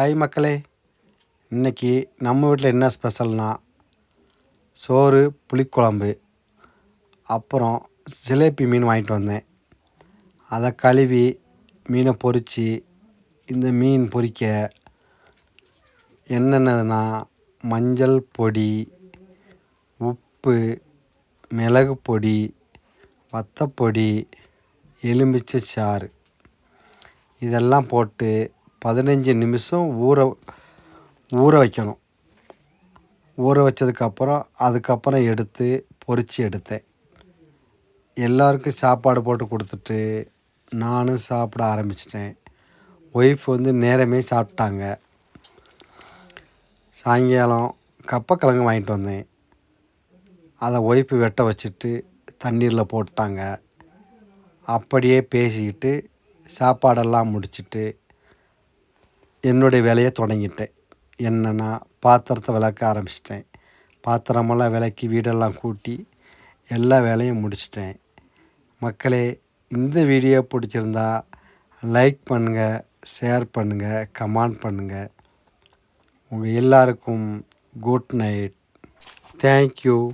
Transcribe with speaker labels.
Speaker 1: Hi மக்களே. இன்றைக்கி நம்ம வீட்டில் என்ன ஸ்பெஷல்னால் சோறு புளிக்குழம்பு அப்புறம் ஜிலேபி மீன் வாங்கிட்டு வந்தேன். அதை கழுவி மீனை பொறிச்சு இந்த மீன் பொறிக்க என்னென்னதுன்னா மஞ்சள் பொடி உப்பு மிளகு பொடி வத்தப்பொடி எலுமிச்சை சாறு. இதெல்லாம் போட்டு பதினஞ்சு நிமிஷம் ஊற ஊற வைக்கணும். ஊற வச்சதுக்கப்புறம் அதுக்கப்புறம் எடுத்து பொறித்து எடுத்தேன். எல்லாருக்கும் சாப்பாடு போட்டு கொடுத்துட்டு நானும் சாப்பிட ஆரம்பிச்சிட்டேன். ஒய்ஃப் வந்து நேரமே சாப்பிட்டாங்க. சாயங்காலம் கப்பக்கிழங்கு வாங்கிட்டு வந்தேன். அதை ஒய்ஃபு வெட்ட வச்சுட்டு தண்ணீரில் போட்டாங்க. அப்படியே பேசிக்கிட்டு சாப்பாடெல்லாம் முடிச்சுட்டு என்னுடைய வேலையை தொடங்கிட்டேன். என்னென்னா பாத்திரத்தை விளக்க ஆரம்பிச்சிட்டேன். பாத்திரமெல்லாம் விளக்கி வீடெல்லாம் கூட்டி எல்லா வேலையும் முடிச்சிட்டேன். மக்களே இந்த வீடியோ பிடிச்சிருந்தா லைக் பண்ணுங்கள் ஷேர் பண்ணுங்கள் கமெண்ட் பண்ணுங்கள் உங்கள் எல்லாருக்கும் குட் நைட். தேங்க்யூ.